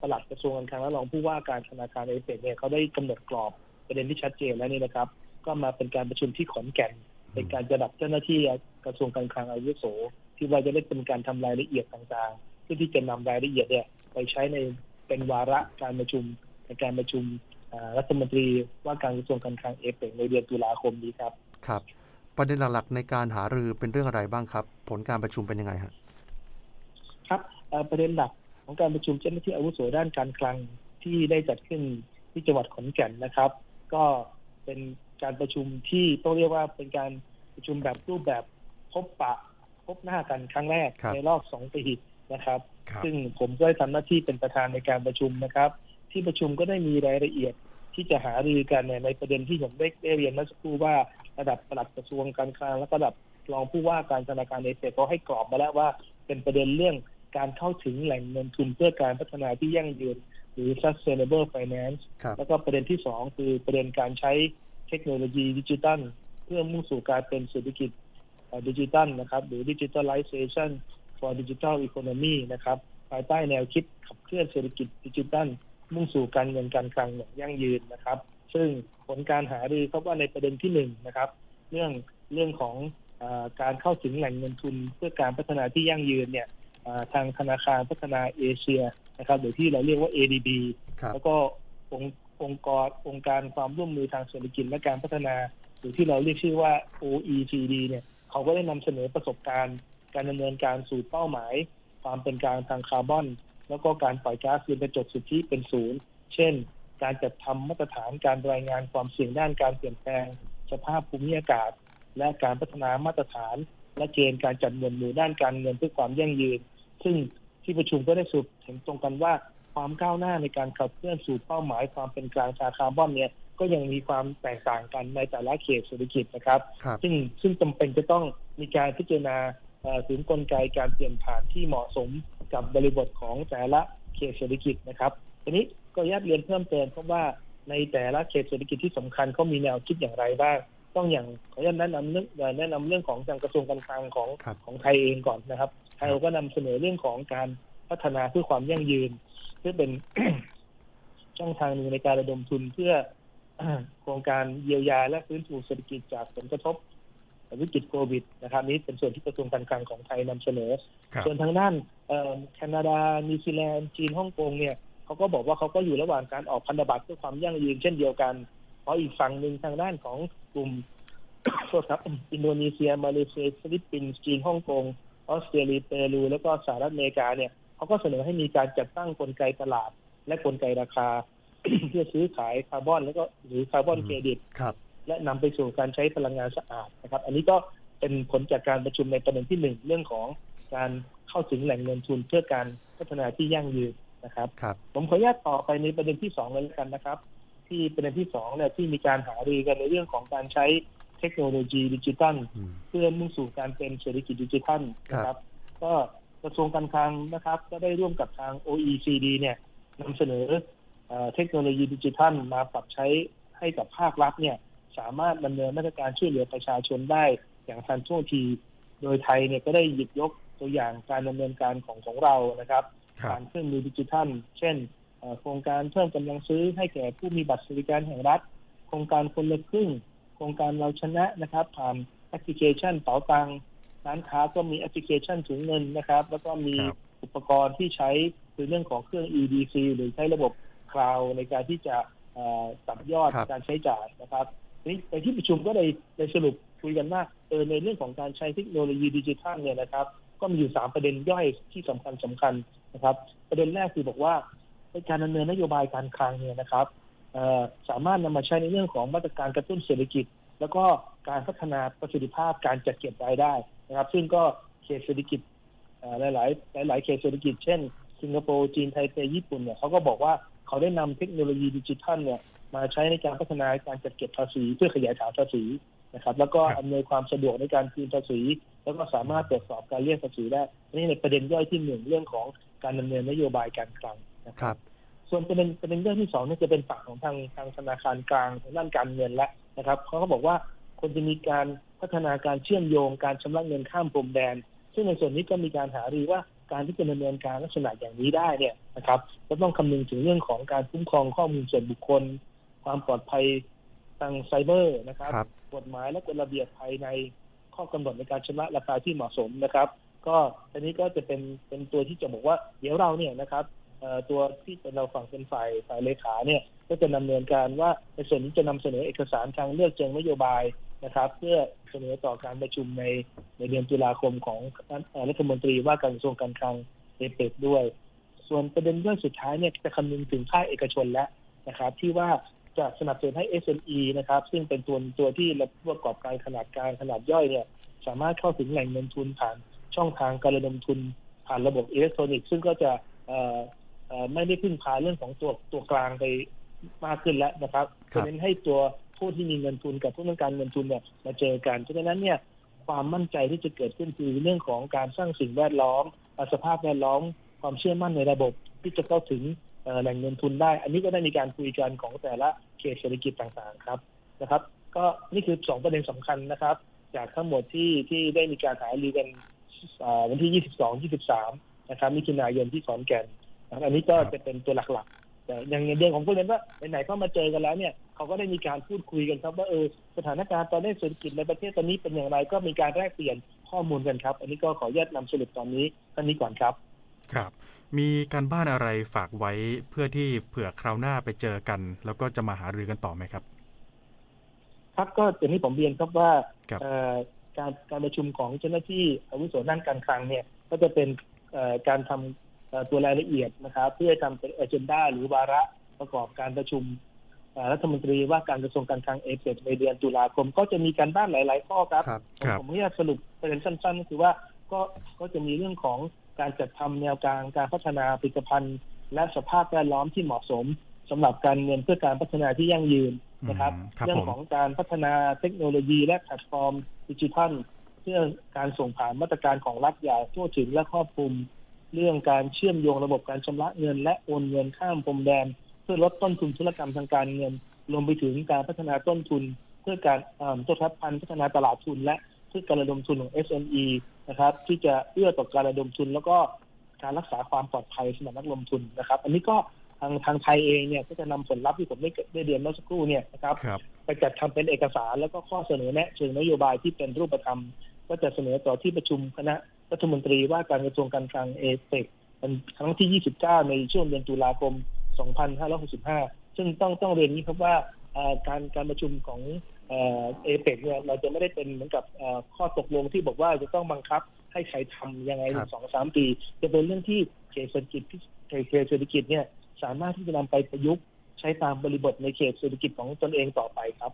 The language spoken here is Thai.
ปลัดกระทรวงการคลังและรองผู้ว่าการธนาคารเอเปเนี่ยเขาได้กำหนดกรอบประเด็นที่ชัดเจนแล้วนี่นะครับ ก็มาเป็นการประชุมที่ขอนแก่น เป็นการระดับเจ้าหน้าที่กระทรวงการคลังอาวุโส ที่ว่าจะได้เป็นการทำรายละเอียดต่างๆเพื่อที่จะนำรายละเอียดเนี่ยไปใช้ในเป็นวาระการประชุมในการประชุมอ่ารัฐมนตรีว่าการกระทรวงการคลังเอเปในเดือนตุลาคมนี้ครับครับ ประเด็นหลักๆในการหารือเป็นเรื่องอะไรบ้างครับ ผลการประชุมเป็นยังไงฮะครับเอ่อประเด็นหลัก ของการประชุมเจ้าหน้าที่อาวุโสด้านการคลังที่ได้จัดขึ้นที่จังหวัดขอนแก่นนะครับ ก็เป็นการประชุมที่ต้องเรียกว่าเป็นการประชุมแบบรูปแบบพบปะพบหน้ากันครั้งแรกครับในรอบสองปีนะครับครับ ซึ่งผมก็ได้ทำหน้าที่เป็นประธานในการประชุมนะครับ ที่ประชุมก็ได้มีรายละเอียดที่จะหารือกันเนี่ยในประเด็นที่ผมได้ได้เรียนเมื่อสักครู่ว่าระดับปลัดกระทรวงการคลังและระดับรองผู้ว่าการธนาคารเอเปก็ให้กรอบมาแล้วว่า เป็นประเด็นเรื่อง การเข้าถึงแหล่งเงินทุนเพื่อการพัฒนาที่ยั่งยืน หรือ sustainable finance ครับแล้วก็ประเด็นที่สองคือประเด็นการใช้เทคโนโลยีดิจิตัล เพื่อมุ่งสู่การเป็นเศรษฐกิจเอ่อดิจิตัลนะครับ หรือ digitalization for digital economy นะครับ ภายใต้แนวคิดขับเคลื่อนเศรษฐกิจดิจิตัล มุ่งสู่การเงินการคลังอย่างยั่งยืนนะครับ ซึ่งผลการหารือพบว่าในประเด็นที่หนึ่งนะครับ เรื่องเรื่องของอาการเข้าถึงแหล่งเงินทุนเพื่อการพัฒนาที่ยั่งยืนเนี่ยอ่า ทางธนาคารพัฒนาเอเชียนะครับหรือที่เราเรียกว่า ADB ครับแล้วก็องค์องค์กรองค์การความร่วมมือทางเศรษฐกิจและการพัฒนา หรือที่เราเรียกชื่อว่า OECD เนี่ยเขาก็ได้นำเสนอประสบการณ์ การดำเนินการสู่เป้าหมาย ความเป็นกลางทางคาร์บอน แล้วก็การปล่อยก๊าซเรือนกระจกสุทธิเป็นศูนย์ เช่น การจัดทำมาตรฐานการรายงานความเสี่ยงด้านการเปลี่ยนแปลง สภาพภูมิอากาศ และการพัฒนามาตรฐาน และเกณฑ์การจัดหมวดหมู่ด้านการเงินเพื่อความยั่งยืน ซึ่งที่ประชุมก็ได้สรุปเห็นตรงกันว่าความก้าวหน้าในการขับเคลื่อนสู่เป้าหมายความเป็นกลางทางคาร์บอนเนี่ยก็ยังมีความแตกต่างกันในแต่ละเขตเศรษฐกิจนะครับครับซึ่งซึ่งจำเป็นจะต้องมีการพิจารณาเอ่อถึงกลไกการเปลี่ยนผ่านที่เหมาะสมกับบริบทของแต่ละเขตเศรษฐกิจนะครับทีนี้ก็ยัดเรียนเพิ่มเติมเพราะว่าในแต่ละเขตเศรษฐกิจที่สำคัญเขามีแนวคิดอย่างไรบ้าง ต้องอย่างขออนุญาตแนะนำเรื่องเอ่อแนะนำเรื่องของทางกระทรวงการคลังของครับ ของไทยเองก่อนนะครับไทยเราก็นำเสนอเรื่องของการพัฒนาเพื่อความยั่งยืนเพื่อเป็น ช่องทางหนึ่งในการระดมทุนเพื่อ โครงการเยียวยาและฟื้นฟูเศรษฐกิจจากผลกระทบวิกฤตโควิดนะครับนี้เป็นส่วนที่กระทรวงการคลังของไทยนำเสนอ ครับ ส่วนทางด้านเอ่อแคนาดา นิวซีแลนด์ จีน ฮ่องกงเนี่ยเขาก็บอกว่าเขาก็อยู่ระหว่างการออกพันธบัตรเพื่อความยั่งยืนเช่นเดียวกัน เพราะอีกฝั่งหนึ่งทางด้านของกลุ่มโทษครับอินโดนีเซียมาเลเซียฟิลิปปินส์จีนฮ่องกงออสเตรเลียเปรูแล้วก็สหรัฐอเมริกาเนี่ยเขาก็เสนอให้มีการจัดตั้งกลไกตลาด และกลไกราคา เพื่อซื้อขายคาร์บอนแล้วก็หรือคาร์บอนเครดิตครับ และนำไปสู่การใช้พลังงานสะอาดนะครับ อันนี้ก็เป็นผลจากการประชุมในประเด็นที่หนึ่งเรื่องของการเข้าถึงแหล่งเงินทุนเพื่อการพัฒนาที่ยั่งยืนนะครับครับผมขออนุญาตต่อไปในประเด็นที่สองเลยแล้วกันนะครับ ที่ประเด็นที่สองเนี่ยที่มีการหารือกันในเรื่องของการใช้เทคโนโลยีดิจิทัลอืมเพื่อมุ่งสู่การเป็นเศรษฐกิจดิจิทัลนะคครัรับบก็กระทรวงการคลังนะครับ ก็ได้ร่วมกับทาง OECD เนี่ยนำเสนอเอ่อเทคโนโลยีดิจิทัลมาปรับใช้ให้กับภาครัฐเนี่ยสามารถดำเนินมาตรการช่วยเหลือประชาชนได้อย่างทันท่วงที โดยไทยเนี่ยก็ได้หยิบยกตัวอย่างการดำเนินการของของเรานะครับครับผ่านเครื่องมือดิจิทัล เช่นเอ่อ โครงการเพิ่มกำลังซื้อให้แก่ผู้มีบัตรสวัสดิการแห่งรัฐ โครงการคนละครึ่ง โครงการเราชนะนะครับ ผ่านแอปพลิเคชันเป๋าตังค์ร้านค้าก็มีแอปพลิเคชันถุงเงินนะครับ แล้วก็มีครับอุปกรณ์ที่ใช้คือเรื่องของเครื่อง EDC หรือใช้ระบบคลาวในการที่จะเอ่อตัดยอดครับการใช้จ่ายนะครับทีนี้ในที่ประชุมก็เลยได้สรุปคุยกันว่าเออในเรื่องของการใช้เทคโนโลยีดิจิทัลเนี่ยนะครับ ก็มีอยู่สามประเด็นย่อยที่สำคัญสำคัญนะครับ ประเด็นแรกคือบอกว่า ในการดำเนินนโยบายการคลังเนี่ยนะครับเอ่อสามารถนำมาใช้ในเรื่องของมาตรการกระตุ้นเศรษฐกิจ แล้วก็การพัฒนาประสิทธิภาพการจัดเก็บรายได้นะครับ ซึ่งก็เขตเศรษฐกิจเอ่อหลายๆหลายๆเขตเศรษฐกิจเช่นสิงคโปร์จีนไทยเปญี่ปุ่นเนี่ยเขาก็บอกว่าเขาได้นำเทคโนโลยีดิจิทัลเนี่ยมาใช้ในการพัฒนาการจัดเก็บภาษี เพื่อขยายฐานภาษีนะครับ แล้วก็ครับอำนวยความสะดวกในการคืนภาษี แล้วก็สามารถตรวจสอบการเรียกภาษีได้นี่ในประเด็นย่อยที่หนึ่งเรื่องของการดำเนินนโยบายการคลังนะคครับรับ ส่วนประเด็นประเด็นเรื่องที่สองเนี่ยจะเป็นฝั่งของทางทางธนาคารกลางทางด้านการเงินแล้วนะครับเขาก็บอกว่าควรจะมีการพัฒนาการเชื่อมโยงการชำระเงินข้ามพรมแดน ซึ่งในส่วนนี้ก็มีการหารือว่าการที่จะดำเนินการลักษณะอย่างนี้ได้เนี่ยนะครับก็ต้องคำนึงถึงเรื่องของการคุ้มครองข้อมูลส่วนบุคคล ความปลอดภัยทางไซเบอร์นะครับครับกฎหมายและกฎระเบียบภายในข้อกำหนดในการชำระราคาที่เหมาะสมนะครับ ก็อันนี้ก็จะเป็นเป็นตัวที่จะบอกว่าเดี๋ยวเราเนี่ยนะครับเอ่อ ตัวที่เป็นเราฝั่งเป็นฝ่ายฝ่ายเลขาเนี่ยก็จะดำเนินการว่าในส่วนนี้จะนำเสนอเอกสารทางเลือกเชิงนโยบายนะครับ เพื่อเสนอต่อการประชุมในในเดือนตุลาคมของรัฐมนตรีว่าการกระทรวงการคลังเอเปกด้วย ส่วนประเด็นเรื่องสุดท้ายเนี่ยจะคำนึงถึงภาคเอกชนแล้วนะครับ ที่ว่าจะสนับสนุนให้ SME นะครับ ซึ่งเป็นตัวตัวที่ผู้ประกอบการขนาดกลางขนาดย่อยเนี่ย สามารถเข้าถึงแหล่งเงินทุนผ่านช่องทางการระดมทุนผ่านระบบอิเล็กทรอนิกส์ซึ่งก็จะ ไม่ได้พึ่งพาเรื่องของตัวตัวกลางไปมากขึ้นแล้วนะครับครัจะบเน้นให้ตัวผู้ที่มีเงินทุนกับผู้ต้องการเงินทุนเนี่ยมาเจอกันเพราะฉะนั้นเนี่ยความมั่นใจที่จะเกิดขึ้นคือเรื่องของการสร้างสิ่งแวดล้อมสภาพแวดล้อม ความเชื่อมั่นในระบบที่จะเข้าถึงเอ่อแหล่งเงินทุนได้ อันนี้ก็ได้มีการคุยกันของแต่ละเขตเศรษฐกิจต่างๆครับนะครับ ก็นี่คือสองประเด็นสำคัญนะครับ จากทั้งหมดที่ที่ได้มีการหารือกันอ่าวันที่ 22 23 นะครับมิถุนายนที่ขอนแก่นนะครับ อันนี้ก็จะเป็นตัวหลักๆ แต่อย่างเดือนของพวกนั้นว่าไหนๆก็มาเจอกันแล้วเนี่ยเขาก็ได้มีการพูดคุยกันครับ ว่าเออสถานการณ์ตอนนี้เศรษฐกิจในประเทศตอนนี้เป็นอย่างไรก็มีการแลกเปลี่ยนข้อมูลกันครับ อันนี้ก็ขออนุญาตนำสรุปตอนนี้ท่านนี้ก่อนครับ ครับ มีการบ้านอะไรฝากไว้เพื่อที่เผื่อคราวหน้าไปเจอกัน แล้วก็จะมาหารือกันต่อไหมครับ ครับก็อย่างที่ผมเรียนครับว่าครับเอ่อการการประชุมของเจ้าหน้าที่อาวุโสด้านการคลังเนี่ย ก็จะเป็นเอ่อการทำเอ่อ ตัวรายละเอียดนะครับ เพื่อทำเป็นเอเจนดาหรือวาระประกอบการประชุมเอ่อรัฐมนตรีว่าการกระทรวงการคลังเอเปในเดือนตุลาคม ก็จะมีการบ้านหลาย ๆ ข้อครับครับผมผมไม่อยากสรุปประเด็นสั้นๆก็คือว่าก็ก็จะมีเรื่องของการจัดทำแนวทางการพัฒนาผลิตภัณฑ์ และสภาพแวดล้อมที่เหมาะสมสำหรับการเงินเพื่อการพัฒนาที่ยั่งยืนนะครับอืมครับเรื่อผงมของการพัฒนาเทคโนโลยีและแพลตฟอร์มดิจิทัล เพื่อการส่งผ่านมาตรการของรัฐอย่างทั่วถึงและครอบคลุม เรื่องการเชื่อมโยงระบบการชำระเงิน และโอนเงินข้ามพรมแดน เพื่อลดต้นทุนธุรกรรมทางการเงินรวมไปถึงการพัฒนาต้นทุน เพื่อการเอ่อตัวทับพันธ์พัฒนาตลาดทุน และเพื่อการระดมทุนของ SME นะครับ ที่จะเอื้อต่อการระดมทุน แล้วก็การรักษาความปลอดภัยสำหรับนักลงทุนนะครับ อันนี้ก็ทางทางไทยเองเนี่ยก็จะนำผลลัพธ์ที่ผมได้ได้เรียนเมื่อสักครู่เนี่ยนะครับครับไปจัดทำเป็นเอกสารแล้วก็ข้อเสนอแนะเชิงนโยบายที่เป็นรูปธรรม ก็จะเสนอต่อที่ประชุมคณะ รัฐมนตรีว่าการกระทรวงการคลังเอเปกเป็นครั้งที่ 29 ในช่วงเดือนตุลาคม 2565 ซึ่งต้องต้องเรียนนี้ครับว่าเอ่อการการประชุมของเอเปกเนี่ยเราจะไม่ได้เป็นเหมือนกับเอ่อข้อตกลงที่บอกว่าจะต้องบังคับให้ใครทำยังไงครับสองสามปี จะเป็นเรื่องที่เขตเศรษฐกิจที่เขตเศรษฐกิจเนี่ยสามารถที่จะนำไปประยุกต์ใช้ตามบริบทในเขตเศรษฐกิจของตนเองต่อไปครับ